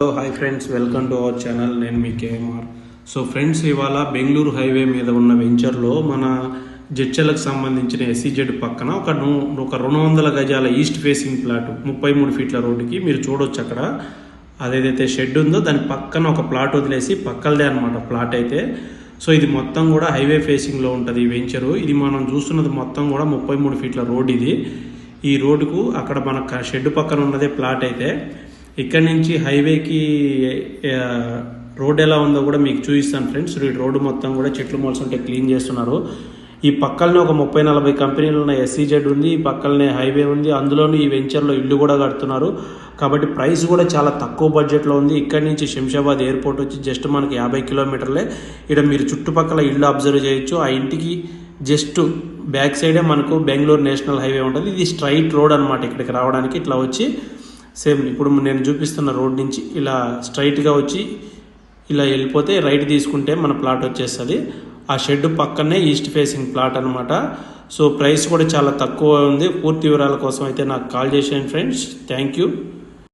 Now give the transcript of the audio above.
Hello hi friends welcome to our channel నేను మీ KMR so friends ఇవాళ Bengaluru highway మీద ఉన్న వెంచర్లో మన జడ్చలకు సంబంధించిన ఎస్సీజెడ్ పక్కన ఒక ఒక రెండు వందల గజాల ఈస్ట్ ఫేసింగ్ ప్లాట్ ముప్పై మూడు ఫీట్ల రోడ్డుకి మీరు చూడొచ్చు అక్కడ. అదేదైతే షెడ్ ఉందో దాని పక్కన ఒక ప్లాట్ వదిలేసి పక్కలదే అనమాట ప్లాట్ అయితే. సో ఇది మొత్తం కూడా హైవే ఫేసింగ్లో ఉంటుంది ఈ వెంచరు ఇది మనం చూస్తున్నది మొత్తం కూడా ముప్పై మూడు ఫీట్ల రోడ్ ఇది. ఈ రోడ్డుకు అక్కడ మన షెడ్ పక్కన ఉన్నదే ప్లాట్ అయితే. ఇక్కడ నుంచి హైవేకి రోడ్ ఎలా ఉందో కూడా మీకు చూపిస్తాను ఫ్రెండ్స్. ఈ రోడ్డు మొత్తం కూడా చెట్లు మొలసుంటే క్లీన్ చేస్తున్నారు. ఈ పక్కనే ఒక ముప్పై నలభై కంపెనీలు ఉన్న ఎస్సీజెడ్ ఉంది ఈ పక్కనే హైవే ఉంది. అందులోనూ ఈ వెంచర్లో ఇల్లు కూడా కడుతున్నారు. కాబట్టి ప్రైస్ కూడా చాలా తక్కువ బడ్జెట్లో ఉంది. ఇక్కడ నుంచి శంషాబాద్ ఎయిర్పోర్ట్ వచ్చి జస్ట్ మనకి యాభై కిలోమీటర్లే. ఇక్కడ మీరు చుట్టుపక్కల ఇల్లు అబ్జర్వ్ చేయొచ్చు. ఆ ఇంటికి జస్ట్ బ్యాక్ సైడే మనకు బెంగళూరు నేషనల్ హైవే ఉంటుంది. ఇది స్ట్రైట్ రోడ్ అనమాట ఇక్కడికి రావడానికి. ఇట్లా వచ్చి సేమ్ ఇప్పుడు నేను చూపిస్తున్న రోడ్ నుంచి ఇలా స్ట్రైట్గా వచ్చి ఇలా వెళ్ళిపోతే రైట్ తీసుకుంటే మన ప్లాట్ వచ్చేస్తుంది. ఆ షెడ్ పక్కనే ఈస్ట్ ఫేసింగ్ ప్లాట్ అనమాట సో ప్రైస్ కూడా చాలా తక్కువ ఉంది. పూర్తి వివరాల కోసం అయితే నాకు కాల్ చేసేయండి ఫ్రెండ్స్ థ్యాంక్ యూ